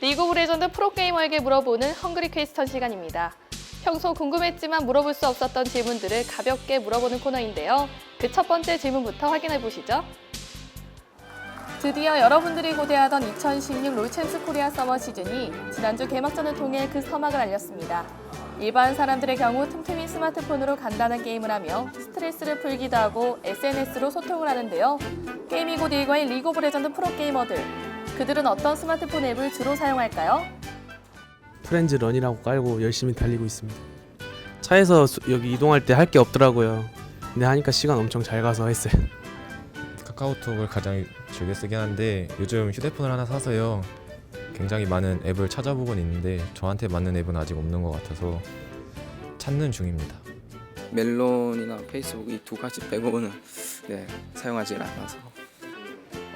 리그 오브 레전드 프로게이머에게 물어보는 헝그리 퀘스천 시간입니다. 평소 궁금했지만 물어볼 수 없었던 질문들을 가볍게 물어보는 코너인데요. 그 첫 번째 질문부터 확인해 보시죠. 드디어 여러분들이 고대하던 2016 롤챔스 코리아 서머 시즌이 지난주 개막전을 통해 그 서막을 알렸습니다. 일반 사람들의 경우 틈틈이 스마트폰으로 간단한 게임을 하며 스트레스를 풀기도 하고 SNS로 소통을 하는데요. 게임이 곧 일과인 리그 오브 레전드 프로게이머들. 그들은 어떤 스마트폰 앱을 주로 사용할까요? 프렌즈 런이라고 깔고 열심히 달리고 있습니다. 차에서 수- 여기 이동할 때 할 게 없더라고요. 근데 하니까 시간 엄청 잘 가서 했어요. 카카오톡을 가장 즐겨 쓰긴 하는데 요즘 휴대폰을 하나 사서요 굉장히 많은 앱을 찾아보곤 있는데 저한테 맞는 앱은 아직 없는 것 같아서 찾는 중입니다. 멜론이나 페이스북 이 두 가지 빼고는 네, 사용하지 않아서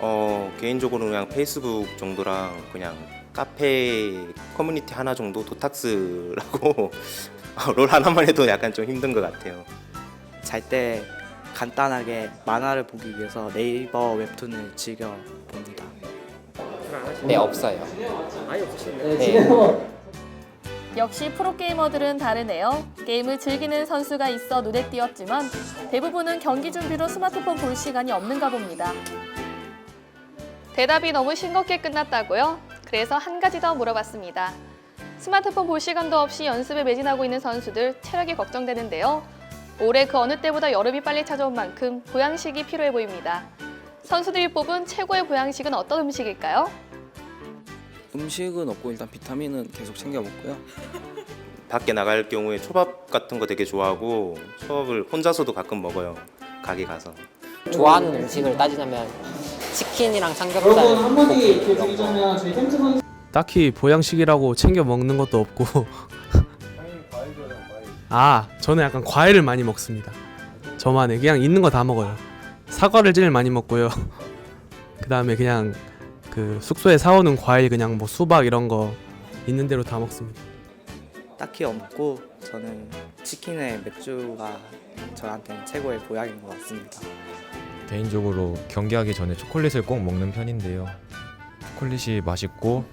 어 개인적으로 그냥 페이스북 정도랑 그냥 카페 커뮤니티 하나 정도 도탁스라고 어, 롤 하나만 해도 약간 좀 힘든 것 같아요. 잘 때 간단하게 만화를 보기 위해서 네이버 웹툰을 즐겨 봅니다. 네 없어요. 네. 역시 프로게이머들은 다르네요. 게임을 즐기는 선수가 있어 눈에 띄었지만 대부분은 경기 준비로 스마트폰 볼 시간이 없는가 봅니다. 대답이 너무 싱겁게 끝났다고요? 그래서 한 가지 더 물어봤습니다. 스마트폰 볼 시간도 없이 연습에 매진하고 있는 선수들 체력이 걱정되는데요. 올해 그 어느 때보다 여름이 빨리 찾아온 만큼 보양식이 필요해 보입니다. 선수들이 뽑은 최고의 보양식은 어떤 음식일까요? 음식은 없고 일단 비타민은 계속 챙겨 먹고요. 밖에 나갈 경우에 초밥 같은 거 되게 좋아하고 초밥을 혼자서도 가끔 먹어요. 가게 가서. 좋아하는 음식을 따지자면 치킨이랑 삼겹살, 볶음 이런 거. 딱히 보양식이라고 챙겨 먹는 것도 없고. 아, 저는 약간 과일을 많이 먹습니다. 저만의 그냥 있는 거 다 먹어요. 사과를 제일 많이 먹고요. 그 다음에 그냥 그 숙소에 사오는 과일 그냥 뭐 수박 이런 거 있는 대로 다 먹습니다. 딱히 없고 저는 치킨에 맥주가 저한테는 최고의 보약인 것 같습니다. 개인적으로 경기하기 전에 초콜릿을 꼭 먹는 편인데요. 초콜릿이 맛있고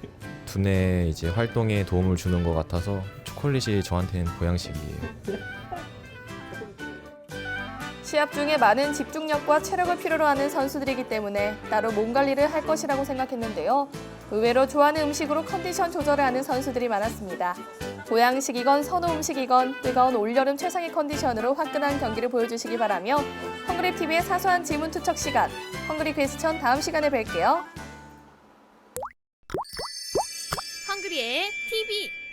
두뇌 이제 활동에 도움을 주는 것 같아서 초콜릿이 저한테는 보양식이에요. 시합 중에 많은 집중력과 체력을 필요로 하는 선수들이기 때문에 따로 몸 관리를 할 것이라고 생각했는데요. 의외로 좋아하는 음식으로 컨디션 조절을 하는 선수들이 많았습니다. 보양식이건 선호 음식이건 뜨거운 올여름 최상의 컨디션으로 화끈한 경기를 보여주시기 바라며 헝그리 TV의 사소한 질문 투척 시간, 헝그리 퀘스천 다음 시간에 뵐게요. 헝그리의 TV